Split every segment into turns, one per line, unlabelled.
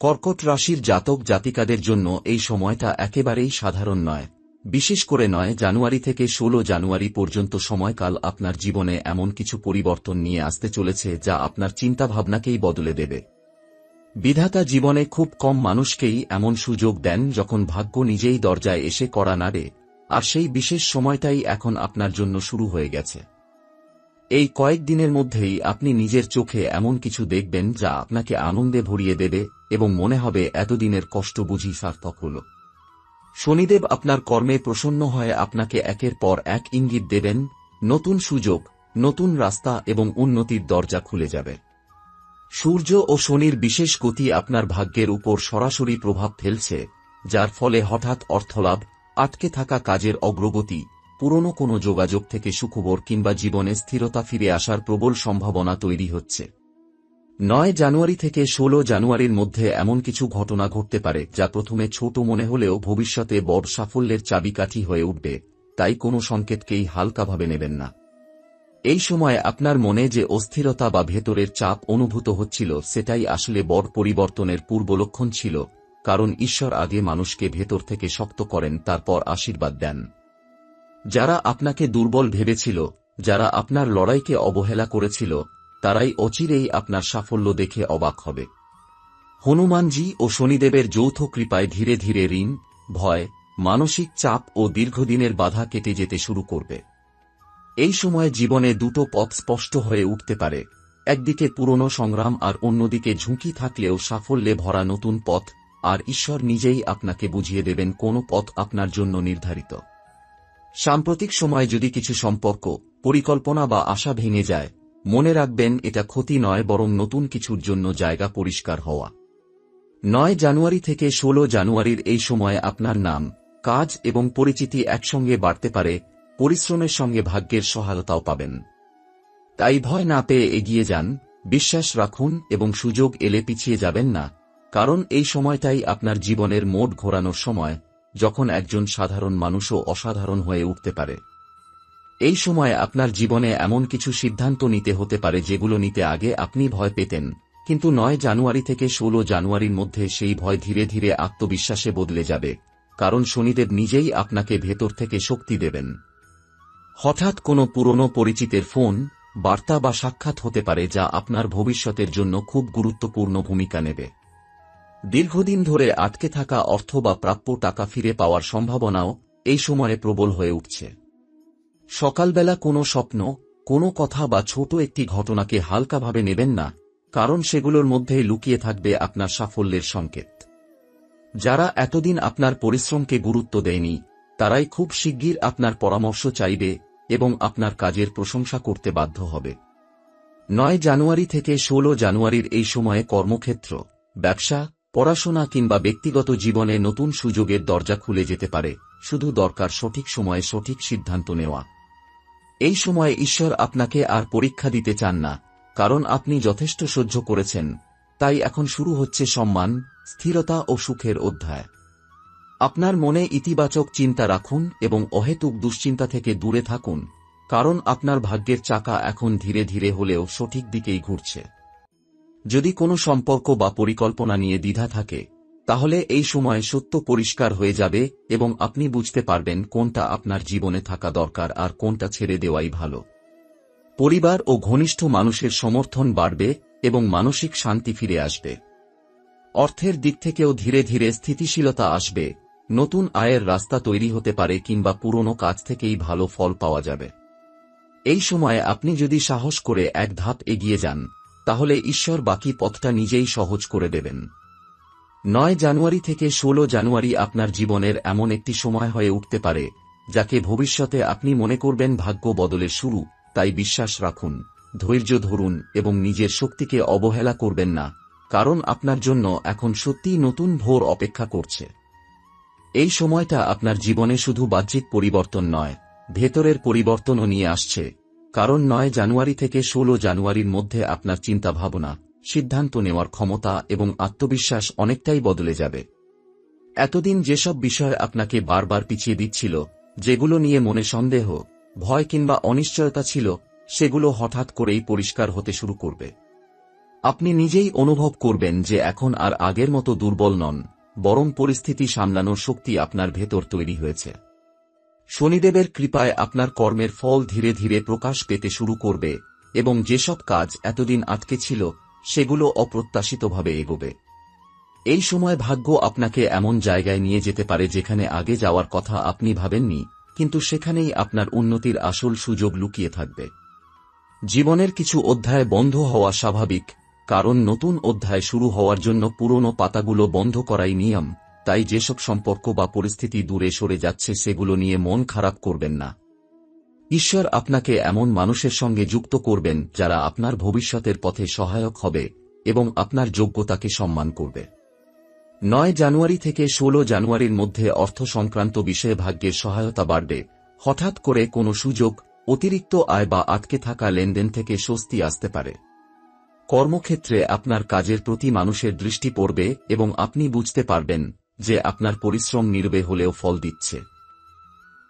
কর্কট রাশির জাতক জাতিকাদের জন্য এই সময়টা একেবারেই সাধারণ নয়। বিশেষ করে নয় জানুয়ারি থেকে ১৬ জানুয়ারি পর্যন্ত সময়কাল আপনার জীবনে এমন কিছু পরিবর্তন নিয়ে আসতে চলেছে যা আপনার চিন্তাভাবনাকেই বদলে দেবে। বিধাতা জীবনে খুব কম মানুষকেই এমন সুযোগ দেন যখন ভাগ্য নিজেই দরজায় এসে করা নাড়ে, আর সেই বিশেষ সময়টাই এখন আপনার জন্য শুরু হয়ে গেছে। এই কয়েক দিনের মধ্যেই আপনি নিজের চোখে এমন কিছু দেখবেন যা আপনাকে আনন্দে ভরিয়ে দেবে এবং মনে হবে এতদিনের কষ্ট বুঝি সার্থক হল। শনিদেব আপনার কর্মে প্রসন্ন হয়ে আপনাকে একের পর এক ইঙ্গিত দেবেন, নতুন সুযোগ, নতুন রাস্তা এবং উন্নতির দরজা খুলে যাবে। সূর্য ও শনির বিশেষ গতি আপনার ভাগ্যের উপর সরাসরি প্রভাব ফেলছে, যার ফলে হঠাৎ অর্থলাভ, আটকে থাকা কাজের অগ্রগতি পুরনো কোনো যোগাযোগ থেকে সুখবর কিংবা জীবনে স্থিরতা ফিরে আসার প্রবল সম্ভাবনা তৈরি হচ্ছে। নয় জানুয়ারি থেকে ১৬ জানুয়ারির মধ্যে এমন কিছু ঘটনা ঘটতে পারে যা প্রথমে ছোট মনে হলেও ভবিষ্যতে বড় সাফল্যের চাবিকাঠি হয়ে উঠবে, তাই কোনো সংকেতকেই হালকাভাবে নেবেন না। এই সময় আপনার মনে যে অস্থিরতা বা ভেতরের চাপ অনুভূত হচ্ছিল, সেটাই আসলে বড় পরিবর্তনের পূর্বলক্ষণ ছিল, কারণ ঈশ্বর আগে মানুষকে ভেতর থেকে শক্ত করেন, তারপর আশীর্বাদ দেন। যারা আপনাকে দুর্বল ভেবেছিল, যারা আপনার লড়াইকে অবহেলা করেছিল, তারাই অচিরেই আপনার সাফল্য দেখে অবাক হবে। হনুমানজি ও শনিদেবের যৌথ কৃপায় ধীরে ধীরে ঋণ, ভয়, মানসিক চাপ ও দীর্ঘদিনের বাধা কেটে যেতে শুরু করবে। এই সময় জীবনে দুটো পথ স্পষ্ট হয়ে উঠতে পারে। একদিকে পুরনো সংগ্রাম আর অন্যদিকে ঝুঁকি থাকলেও সাফল্যে ভরা নতুন পথ, আর ঈশ্বর নিজেই আপনাকে বুঝিয়ে দেবেন কোন পথ আপনার জন্য নির্ধারিত। সাম্প্রতিক সময় যদি কিছু সম্পর্ক, পরিকল্পনা বা আশা ভেঙে যায়, মনে রাখবেন এটা ক্ষতি নয় বরং নতুন কিছুর জন্য জায়গা পরিষ্কার হওয়া। নয় জানুয়ারি থেকে ১৬ জানুয়ারির এই সময়ে আপনার নাম, কাজ এবং পরিচিতি একসঙ্গে বাড়তে পারে, পরিশ্রমের সঙ্গে ভাগ্যের সহায়তাও পাবেন। তাই ভয় না পেয়ে এগিয়ে যান, বিশ্বাস রাখুন এবং সুযোগ এলে পিছিয়ে যাবেন না, কারণ এই সময়টাই আপনার জীবনের মোট ঘোরানোর সময়। যখন একজন সাধারণ মানুষও অসাধারণ হয়ে উঠতে পারে। এই সময় আপনার জীবনে এমন কিছু সিদ্ধান্ত নিতে হতে পারে যেগুলো নিতে আগে আপনি ভয় পেতেন, কিন্তু নয় জানুয়ারি থেকে ১৬ জানুয়ারির মধ্যে সেই ভয় ধীরে ধীরে আত্মবিশ্বাসে বদলে যাবে, কারণ শনিদেব নিজেই আপনাকে ভেতর থেকে শক্তি দেবেন। হঠাৎ কোনো পুরনো পরিচিতের ফোন, বার্তা বা সাক্ষাৎ হতে পারে যা আপনার ভবিষ্যতের জন্য খুব গুরুত্বপূর্ণ ভূমিকা নেবে। দীর্ঘদিন ধরে আটকে থাকা অর্থ বা প্রাপ্য টাকা ফিরে পাওয়ার সম্ভাবনাও এই সময়ে প্রবল হয়ে উঠছে। সকালবেলা কোনো স্বপ্ন, কোনো কথা বা ছোট একটি ঘটনাকে হালকাভাবে নেবেন না, কারণ সেগুলোর মধ্যেই লুকিয়ে থাকবে আপনার সাফল্যের সংকেত। যারা এতদিন আপনার পরিশ্রমকে গুরুত্ব দেয়নি, তারাই খুব শিগগির আপনার পরামর্শ চাইবে এবং আপনার কাজের প্রশংসা করতে বাধ্য হবে। নয় জানুয়ারি থেকে ১৬ জানুয়ারির এই সময়ে কর্মক্ষেত্র, ব্যবসা পড়াশোনা কিংবা ব্যক্তিগত জীবনে নতুন সুযোগের দরজা খুলে যেতে পারে, শুধু দরকার সঠিক সময়ে সঠিক সিদ্ধান্ত নেওয়া। এই সময়ে ঈশ্বর আপনাকে আর পরীক্ষা দিতে চান না, কারণ আপনি যথেষ্ট সহ্য করেছেন, তাই এখন শুরু হচ্ছে সম্মান, স্থিরতা ও সুখের অধ্যায়। আপনার মনে ইতিবাচক চিন্তা রাখুন এবং অহেতুক দুশ্চিন্তা থেকে দূরে থাকুন, কারণ আপনার ভাগ্যের চাকা এখন ধীরে ধীরে হলেও সঠিক দিকেই ঘুরছে। যদি কোনো সম্পর্ক বা পরিকল্পনা নিয়ে দ্বিধা থাকে, তাহলে এই সময় সত্য পরিষ্কার হয়ে যাবে এবং আপনি বুঝতে পারবেন কোনটা আপনার জীবনে থাকা দরকার আর কোনটা ছেড়ে দেওয়াই ভালো। পরিবার ও ঘনিষ্ঠ মানুষের সমর্থন বাড়বে এবং মানসিক শান্তি ফিরে আসবে। অর্থের দিক থেকেও ধীরে ধীরে স্থিতিশীলতা আসবে, নতুন আয়ের রাস্তা তৈরি হতে পারে কিংবা পুরনো কাজ থেকেই ভালো ফল পাওয়া যাবে। এই সময়ে আপনি যদি সাহস করে এক ধাপ এগিয়ে যান তাহলে ঈশ্বর বাকি পথটা নিজেই সহজ করে দেবেন। নয় জানুয়ারি থেকে ১৬ জানুয়ারি আপনার জীবনের এমন একটি সময় হয়ে উঠতে পারে, যাকে ভবিষ্যতে আপনি মনে করবেন ভাগ্য বদলের শুরু, তাই বিশ্বাস রাখুন, ধৈর্য ধরুন এবং নিজের শক্তিকে অবহেলা করবেন না, কারণ আপনার জন্য এখন সত্যিই নতুন ভোর অপেক্ষা করছে। এই সময়টা আপনার জীবনে শুধু বাহ্যিক পরিবর্তন নয়, ভেতরের পরিবর্তনও নিয়ে আসছে। কারণ নয় জানুয়ারি থেকে ১৬ জানুয়ারির মধ্যে আপনার চিন্তাভাবনা, সিদ্ধান্ত নেওয়ার ক্ষমতা এবং আত্মবিশ্বাস অনেকটাই বদলে যাবে। এতদিন যেসব বিষয় আপনাকে বারবার পিছিয়ে দিচ্ছিল, যেগুলো নিয়ে মনে সন্দেহ, ভয় কিংবা অনিশ্চয়তা ছিল, সেগুলো হঠাৎ করেই পরিষ্কার হতে শুরু করবে। আপনি নিজেই অনুভব করবেন যে এখন আর আগের মতো দুর্বল নন, বরং পরিস্থিতি সামলানোর শক্তি আপনার ভেতর তৈরি হয়েছে। শনিদেবের কৃপায় আপনার কর্মের ফল ধীরে ধীরে প্রকাশ পেতে শুরু করবে, এবং যেসব কাজ এতদিন আটকে ছিল, সেগুলো অপ্রত্যাশিতভাবে এগোবে। এই সময় ভাগ্য আপনাকে এমন জায়গায় নিয়ে যেতে পারে যেখানে আগে যাওয়ার কথা আপনি ভাবেননি, কিন্তু সেখানেই আপনার উন্নতির আসল সুযোগ লুকিয়ে থাকবে। জীবনের কিছু অধ্যায় বন্ধ হওয়া স্বাভাবিক, কারণ নতুন অধ্যায় শুরু হওয়ার জন্য পুরনো পাতাগুলো বন্ধ করাই নিয়ম। তাই যেসব সম্পর্ক বা পরিস্থিতি দূরে সরে যাচ্ছে সেগুলো নিয়ে মন খারাপ করবেন না। ঈশ্বর আপনাকে এমন মানুষের সঙ্গে যুক্ত করবেন যারা আপনার ভবিষ্যতের পথে সহায়ক হবে এবং আপনার যোগ্যতাকে সম্মান করবে। নয় জানুয়ারি থেকে ১৬ জানুয়ারির মধ্যে অর্থ সংক্রান্ত বিষয়ে ভাগ্যের সহায়তা বাড়বে। হঠাৎ করে কোনো সুযোগ, অতিরিক্ত আয় বা আটকে থাকা লেনদেন থেকে স্বস্তি আসতে পারে। কর্মক্ষেত্রে আপনার কাজের প্রতি মানুষের দৃষ্টি পড়বে এবং আপনি বুঝতে পারবেন যে আপনার পরিশ্রম নির্বে হলেও ফল দিচ্ছে।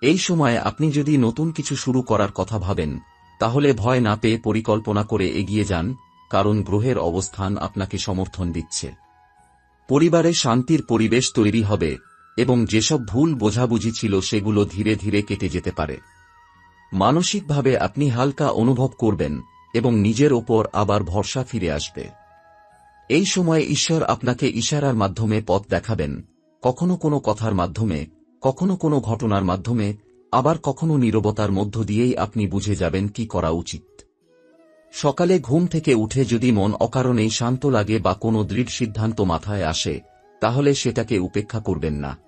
এই সময়ে আপনি যদি নতুন কিছু শুরু করার কথা ভাবেন, তাহলে ভয় না পেয়ে পরিকল্পনা করে এগিয়ে যান, কারণ গ্রহের অবস্থান আপনাকে সমর্থন দিচ্ছে। পরিবারে শান্তির পরিবেশ তৈরি হবে, এবং যেসব ভুল বোঝাবুঝি ছিল সেগুলো ধীরে ধীরে কেটে যেতে পারে। মানসিকভাবে আপনি হালকা অনুভব করবেন, এবং নিজের ওপর আবার ভরসা ফিরে আসবে। এই সময় ঈশ্বর আপনাকে ইশারার মাধ্যমে পথ দেখাবেন কখনো কোনো কথার মাধ্যমে, কখনো কোনো ঘটনার মাধ্যমে, আবার কখনো নীরবতার মধ্য দিয়েই আপনি বুঝে যাবেন কি করা উচিত। সকালে ঘুম থেকে উঠে যদি মন অকারণেই শান্ত লাগে বা কোনো দৃঢ় সিদ্ধান্ত মাথায় আসে, তাহলে সেটাকে উপেক্ষা করবেন না।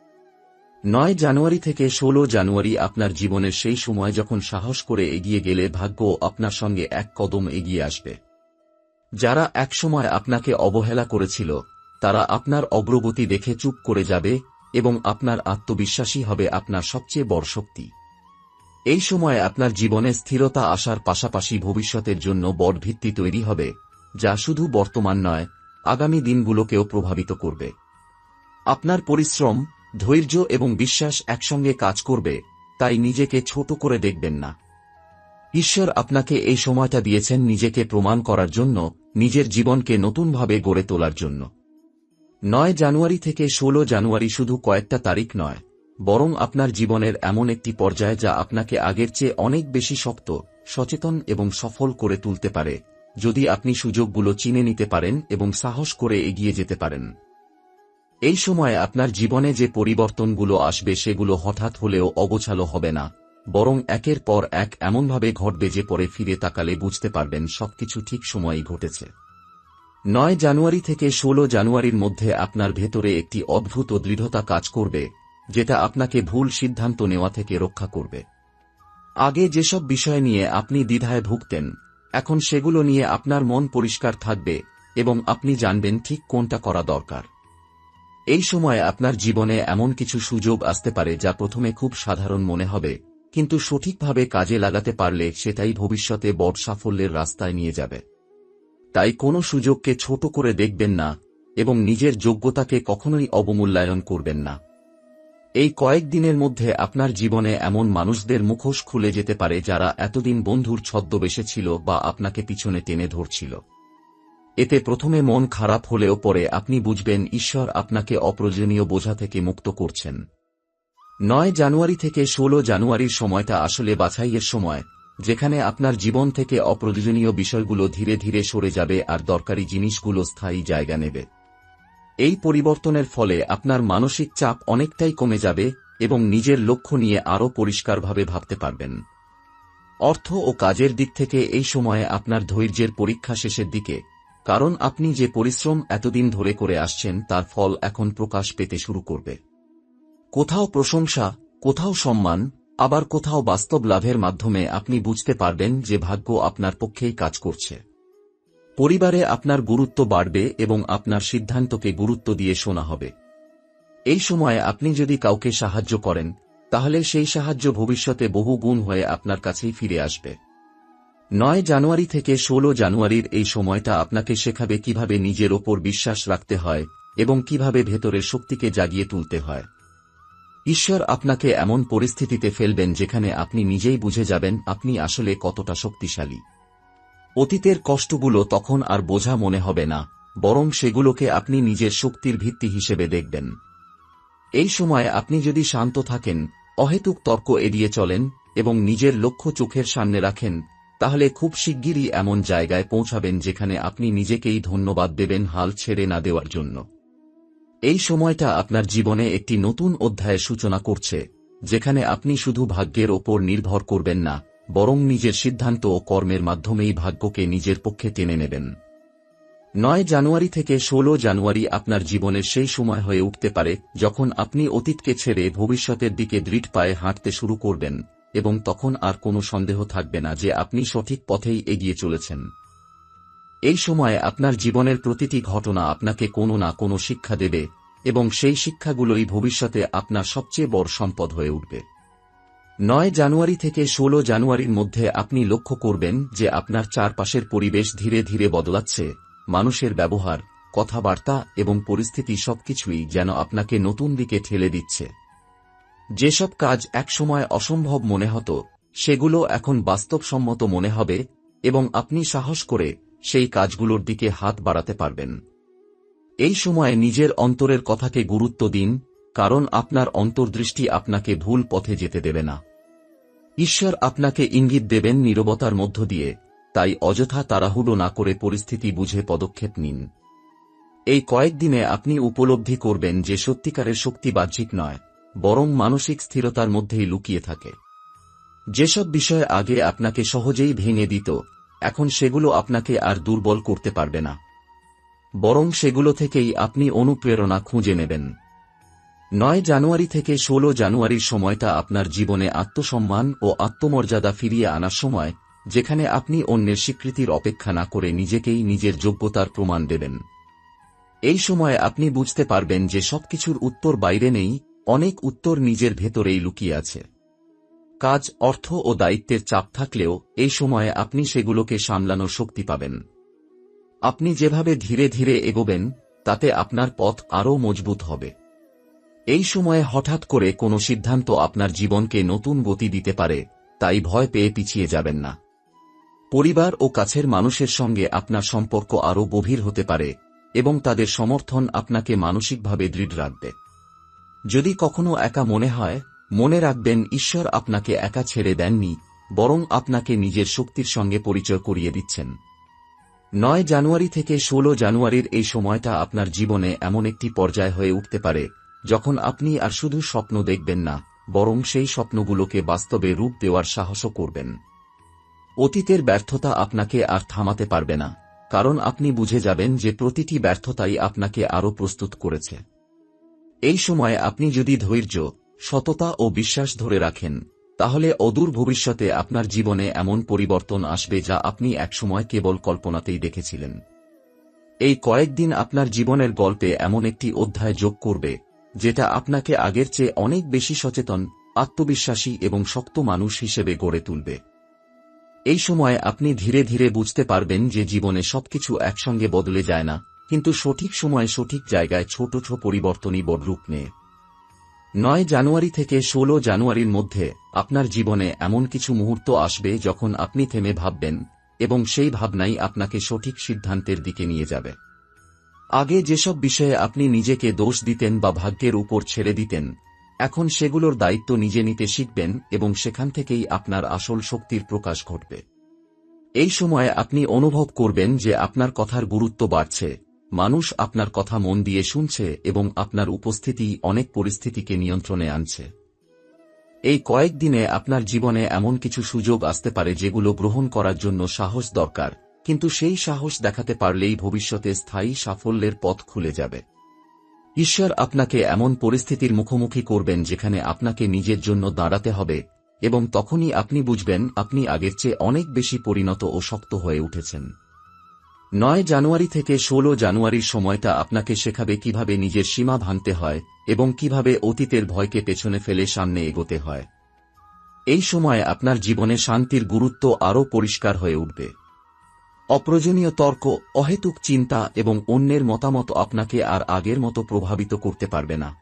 নয় জানুয়ারি থেকে ১৬ জানুয়ারি আপনার জীবনের সেই সময় যখন সাহস করে এগিয়ে গেলে ভাগ্য আপনার সঙ্গে এক কদম এগিয়ে আসবে। যারা একসময় আপনাকে অবহেলা করেছিল তারা আপনার অগ্রগতি দেখে চুপ করে যাবে এবং আপনার আত্মবিশ্বাসী হবে আপনার সবচেয়ে বড় শক্তি। এই সময় আপনার জীবনে স্থিরতা আসার পাশাপাশি ভবিষ্যতের জন্য বড় ভিত্তি তৈরি হবে, যা শুধু বর্তমান নয়, আগামী দিনগুলোকেও প্রভাবিত করবে। আপনার পরিশ্রম, ধৈর্য এবং বিশ্বাস একসঙ্গে কাজ করবে, তাই নিজেকে ছোট করে দেখবেন না। ঈশ্বর আপনাকে এই সময়টা দিয়েছেন নিজেকে প্রমাণ করার জন্য, নিজের জীবনকে নতুনভাবে গড়ে তোলার জন্য। নয় জানুয়ারি থেকে ১৬ জানুয়ারি শুধু কয়েকটা তারিখ নয়, বরং আপনার জীবনের এমন একটি পর্যায় যা আপনাকে আগের চেয়ে অনেক বেশি শক্ত, সচেতন এবং সফল করে তুলতে পারে, যদি আপনি সুযোগগুলো চিনে নিতে পারেন এবং সাহস করে এগিয়ে যেতে পারেন। এই সময় আপনার জীবনে যে পরিবর্তনগুলো আসবে সেগুলো হঠাৎ হলেও অগোছালো হবে না, বরং একের পর এক এমনভাবে ঘটবে যে পরে ফিরে তাকালে বুঝতে পারবেন সবকিছু ঠিক সময়েই ঘটেছে। নয় জানুয়ারি থেকে ১৬ জানুয়ারির মধ্যে আপনার ভেতরে একটি অদ্ভুত দৃঢ়তা কাজ করবে, যেটা আপনাকে ভুল সিদ্ধান্ত নেওয়া থেকে রক্ষা করবে। আগে যেসব বিষয় নিয়ে আপনি দ্বিধায় ভুগতেন, এখন সেগুলো নিয়ে আপনার মন পরিষ্কার থাকবে এবং আপনি জানবেন ঠিক কোনটা করা দরকার। এই সময় আপনার জীবনে এমন কিছু সুযোগ আসতে পারে যা প্রথমে খুব সাধারণ মনে হবে, কিন্তু সঠিকভাবে কাজে লাগাতে পারলে সেটাই ভবিষ্যতে বড় সাফল্যের রাস্তায় নিয়ে যাবে। তাই কোনো সুযোগকে ছোট করে দেখবেন না এবং নিজের যোগ্যতাকে কখনোই অবমূল্যায়ন করবেন না। এই কয়েক দিনের মধ্যে আপনার জীবনে এমন মানুষদের মুখোশ খুলে যেতে পারে যারা এতদিন বন্ধুর ছদ্মবেশে ছিল বা আপনাকে পিছনে টেনে ধরছিল। এতে প্রথমে মন খারাপ হলেও পরে আপনি বুঝবেন ঈশ্বর আপনাকে অপ্রয়োজনীয় বোঝা থেকে মুক্ত করছেন। নয় জানুয়ারি থেকে ১৬ জানুয়ারির সময়টা আসলে বাছাইয়ের সময়। যেখানে আপনার জীবন থেকে অপ্রয়োজনীয় বিষয়গুলো ধীরে ধীরে সরে যাবে আর দরকারি জিনিসগুলো স্থায়ী জায়গা নেবে। এই পরিবর্তনের ফলে আপনার মানসিক চাপ অনেকটাই কমে যাবে এবং নিজের লক্ষ্য নিয়ে আরও পরিষ্কারভাবে ভাবতে পারবেন। অর্থ ও কাজের দিক থেকে এই সময়ে আপনার ধৈর্যের পরীক্ষা শেষের দিকে, কারণ আপনি যে পরিশ্রম এতদিন ধরে করে আসছেন তার ফল এখন প্রকাশ পেতে শুরু করবে। কোথাও প্রশংসা, কোথাও সম্মান আবার কোথাও বাস্তব লাভের মাধ্যমে আপনি বুঝতে পারবেন যে ভাগ্য আপনার পক্ষেই কাজ করছে। পরিবারে আপনার গুরুত্ব বাড়বে এবং আপনার সিদ্ধান্তকে গুরুত্ব দিয়ে শোনা হবে। এই সময়ে আপনি যদি কাউকে সাহায্য করেন, তাহলে সেই সাহায্য ভবিষ্যতে বহু গুণ হয়ে আপনার কাছেই ফিরে আসবে। নয় জানুয়ারি থেকে ১৬ জানুয়ারির এই সময়টা আপনাকে শেখাবে কীভাবে নিজের ওপর বিশ্বাস রাখতে হয় এবং কীভাবে ভেতরের শক্তিকে জাগিয়ে তুলতে হয়। ঈশ্বর আপনাকে এমন পরিস্থিতিতে ফেলবেন যেখানে আপনি নিজেই বুঝে যাবেন আপনি আসলে কতটা শক্তিশালী। অতীতের কষ্টগুলো তখন আর বোঝা মনে হবে না, বরং সেগুলোকে আপনি নিজের শক্তির ভিত্তি হিসেবে দেখবেন। এই সময় আপনি যদি শান্ত থাকেন, অহেতুক তর্ক এড়িয়ে চলেন এবং নিজের লক্ষ্য চোখের সামনে রাখেন, তাহলে খুব শিগগিরই এমন জায়গায় পৌঁছাবেন যেখানে আপনি নিজেকেই ধন্যবাদ দেবেন হাল ছেড়ে না দেওয়ার জন্য। এই সময়টা আপনার জীবনে একটি নতুন অধ্যায়ের সূচনা করছে, যেখানে আপনি শুধু ভাগ্যের ওপর নির্ভর করবেন না, বরং নিজের সিদ্ধান্ত ও কর্মের মাধ্যমেই ভাগ্যকে নিজের পক্ষে টেনে নেবেন। নয় জানুয়ারি থেকে ১৬ জানুয়ারি আপনার জীবনের সেই সময় হয়ে উঠতে পারে, যখন আপনি অতীতকে ছেড়ে ভবিষ্যতের দিকে দৃঢ় পায়ে হাঁটতে শুরু করবেন, এবং তখন আর কোনো সন্দেহ থাকবে না যে আপনি সঠিক পথেই এগিয়ে চলেছেন। এই সময়ে আপনার জীবনের প্রতিটি ঘটনা আপনাকে কোনো না কোনো শিক্ষা দেবে এবং সেই শিক্ষাগুলোই ভবিষ্যতে আপনার সবচেয়ে বড় সম্পদ হয়ে উঠবে। নয় জানুয়ারি থেকে ১৬ জানুয়ারির মধ্যে আপনি লক্ষ্য করবেন যে আপনার চারপাশের পরিবেশ ধীরে ধীরে বদলাচ্ছে, মানুষের ব্যবহার, কথাবার্তা এবং পরিস্থিতি সবকিছুই যেন আপনাকে নতুন দিকে ঠেলে দিচ্ছে। যেসব কাজ একসময় অসম্ভব মনে হতো, সেগুলো এখন বাস্তবসম্মত মনে হবে এবং আপনি সাহস করে সেই কাজগুলোর দিকে হাত বাড়াতে পারবেন। এই সময়ে নিজের অন্তরের কথাকে গুরুত্ব দিন, কারণ আপনার অন্তর্দৃষ্টি আপনাকে ভুল পথে যেতে দেবে না। ঈশ্বর আপনাকে ইঙ্গিত দেবেন নীরবতার মধ্য দিয়ে, তাই অযথা তাড়াহুড়ো না করে পরিস্থিতি বুঝে পদক্ষেপ নিন। এই কয়েকদিনে আপনি উপলব্ধি করবেন যে সত্যিকারের শক্তি বাহ্যিক নয়, বরং মানসিক স্থিরতার মধ্যেই লুকিয়ে থাকে। যেসব বিষয় আগে আপনাকে সহজেই ভেঙে দিত এখন সেগুলো আপনাকে আর দুর্বল করতে পারবে না। বরং সেগুলো থেকেই আপনি অনুপ্রেরণা খুঁজে নেবেন। নয় জানুয়ারি থেকে ১৬ জানুয়ারির সময়টা আপনার জীবনে আত্মসম্মান ও আত্মমর্যাদা ফিরিয়ে আনার সময়, যেখানে আপনি অন্যের স্বীকৃতির অপেক্ষা না করে নিজেকেই নিজের যোগ্যতার প্রমাণ দেবেন। এই সময় আপনি বুঝতে পারবেন যে সবকিছুর উত্তর বাইরে নেই, অনেক উত্তর নিজের ভেতরেই লুকিয়ে আছে। কাজ অর্থ ও দায়িত্বের চাপ থাকলেও, এই সময়ে আপনি সেগুলোকে সামলানোর শক্তি পাবেন। আপনি যেভাবে ধীরে ধীরে এগোবেন, তাতে আপনার পথ আরও মজবুত হবে। এই সময়ে হঠাৎ করে কোনো সিদ্ধান্ত আপনার জীবনকে নতুন গতি দিতে পারে, তাই ভয় পেয়ে পিছিয়ে যাবেন না। পরিবার ও কাছের মানুষের সঙ্গে আপনার সম্পর্ক আরও গভীর হতে পারে, এবং তাদের সমর্থন আপনাকে মানসিকভাবে দৃঢ় রাখবে। যদি কখনো একা মনে হয় মনে রাখবেন, ঈশ্বর আপনাকে একা ছেড়ে দেননি, বরং আপনাকে নিজের শক্তির সঙ্গে পরিচয় করিয়ে দিচ্ছেন। নয় জানুয়ারি থেকে ১৬ জানুয়ারির এই সময়টা আপনার জীবনে এমন একটি পর্যায় হয়ে উঠতে পারে, যখন আপনি আর শুধু স্বপ্ন দেখবেন না, বরং সেই স্বপ্নগুলোকে বাস্তবে রূপ দেওয়ার সাহসও করবেন। অতীতের ব্যর্থতা আপনাকে আর থামাতে পারবে না, কারণ আপনি বুঝে যাবেন যে প্রতিটি ব্যর্থতাই আপনাকে আরও প্রস্তুত করেছে। এই সময় আপনি যদি ধৈর্য সততা ও বিশ্বাস ধরে রাখেন। তাহলে অদূর ভবিষ্যতে আপনার জীবনে এমন পরিবর্তন আসবে যা আপনি একসময় কেবল কল্পনাতেই দেখেছিলেন। এই কয়েকদিন আপনার জীবনের গল্পে এমন একটি অধ্যায় যোগ করবে, যেটা আপনাকে আগের চেয়ে অনেক বেশি সচেতন, আত্মবিশ্বাসী এবং শক্ত মানুষ হিসেবে গড়ে তুলবে। এই সময় আপনি ধীরে ধীরে বুঝতে পারবেন যে জীবনে সবকিছু একসঙ্গে বদলে যায় না, কিন্তু সঠিক সময়ে সঠিক জায়গায় ছোট ছোট পরিবর্তনই বড় রূপ নেয়। নয় জানুয়ারি থেকে ১৬ জানুয়ারির মধ্যে আপনার জীবনে এমন কিছু মুহূর্ত আসবে যখন আপনি থেমে ভাববেন এবং সেই ভাবনাই আপনাকে সঠিক সিদ্ধান্তের দিকে নিয়ে যাবে। আগে যেসব বিষয়ে আপনি নিজেকে দোষ দিতেন বা ভাগ্যের উপর ছেড়ে দিতেন, এখন সেগুলোর দায়িত্ব নিজে নিতে শিখবেন এবং সেখান থেকেই আপনার আসল শক্তির প্রকাশ ঘটবে। এই সময়ে আপনি অনুভব করবেন যে আপনার কথার গুরুত্ব বাড়ছে। মানুষ আপনার কথা মন দিয়ে শুনছে এবং আপনার উপস্থিতি অনেক পরিস্থিতিকে নিয়ন্ত্রণে আনছে। এই কয়েকদিনে আপনার জীবনে এমন কিছু সুযোগ আসতে পারে যেগুলো গ্রহণ করার জন্য সাহস দরকার, কিন্তু সেই সাহস দেখাতে পারলেই ভবিষ্যতে স্থায়ী সাফল্যের পথ খুলে যাবে। ঈশ্বর আপনাকে এমন পরিস্থিতির মুখোমুখি করবেন যেখানে আপনাকে নিজের জন্য দাঁড়াতে হবে এবং তখনই আপনি বুঝবেন আপনি আগের চেয়ে অনেক বেশি পরিণত ও শক্ত হয়ে উঠেছেন। নয় জানুয়ারি থেকে ১৬ জানুয়ারির সময়টা আপনাকে শেখাবে কীভাবে নিজের সীমা ভাঙতে হয় এবং কীভাবে অতীতের ভয়কে পেছনে ফেলে সামনে এগোতে হয়। এই সময় আপনার জীবনে শান্তির গুরুত্ব আরও পরিষ্কার হয়ে উঠবে। অপ্রয়োজনীয় তর্ক, অহেতুক চিন্তা এবং অন্যের মতামত আপনাকে আর আগের মতো প্রভাবিত করতে পারবে না।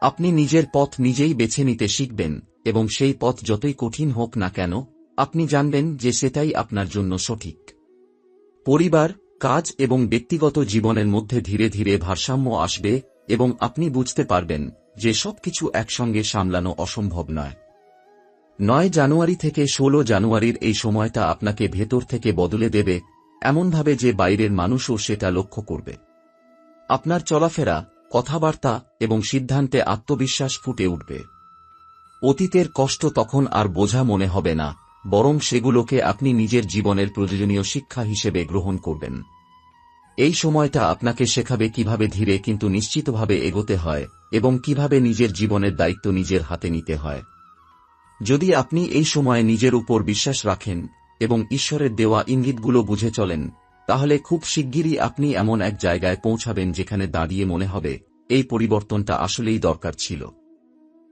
আপনি নিজের পথ নিজেই বেছে নিতে শিখবেন এবং সেই পথ যতই কঠিন হোক না কেন, আপনি জানবেন যে সেটাই আপনার জন্য সঠিক। পরিবার, কাজ এবং ব্যক্তিগত জীবনের মধ্যে ধীরে ধীরে ভারসাম্য আসবে এবং আপনি বুঝতে পারবেন যে সবকিছু একসঙ্গে সামলানো অসম্ভব নয়। নয় জানুয়ারি থেকে ষোলো জানুয়ারির এই সময়টা আপনাকে ভেতর থেকে বদলে দেবে এমনভাবে যে বাইরের মানুষও সেটা লক্ষ্য করবে। আপনার চলাফেরা, কথাবার্তা এবং সিদ্ধান্তে আত্মবিশ্বাস ফুটে উঠবে। অতীতের কষ্ট তখন আর বোঝা মনে হবে না। বরং সেগুলোকে আপনি নিজের জীবনের প্রয়োজনীয় শিক্ষা হিসেবে গ্রহণ করবেন। এই সময়টা আপনাকে শেখাবে কীভাবে ধীরে কিন্তু নিশ্চিতভাবে এগোতে হয় এবং কীভাবে নিজের জীবনের দায়িত্ব নিজের হাতে নিতে হয়। যদি আপনি এই সময়ে নিজের উপর বিশ্বাস রাখেন এবং ঈশ্বরের দেওয়া ইঙ্গিতগুলো বুঝে চলেন, তাহলে খুব শিগগিরই আপনি এমন এক জায়গায় পৌঁছাবেন যেখানে দাঁড়িয়ে মনে হবে, এই পরিবর্তনটা আসলেই দরকার ছিল।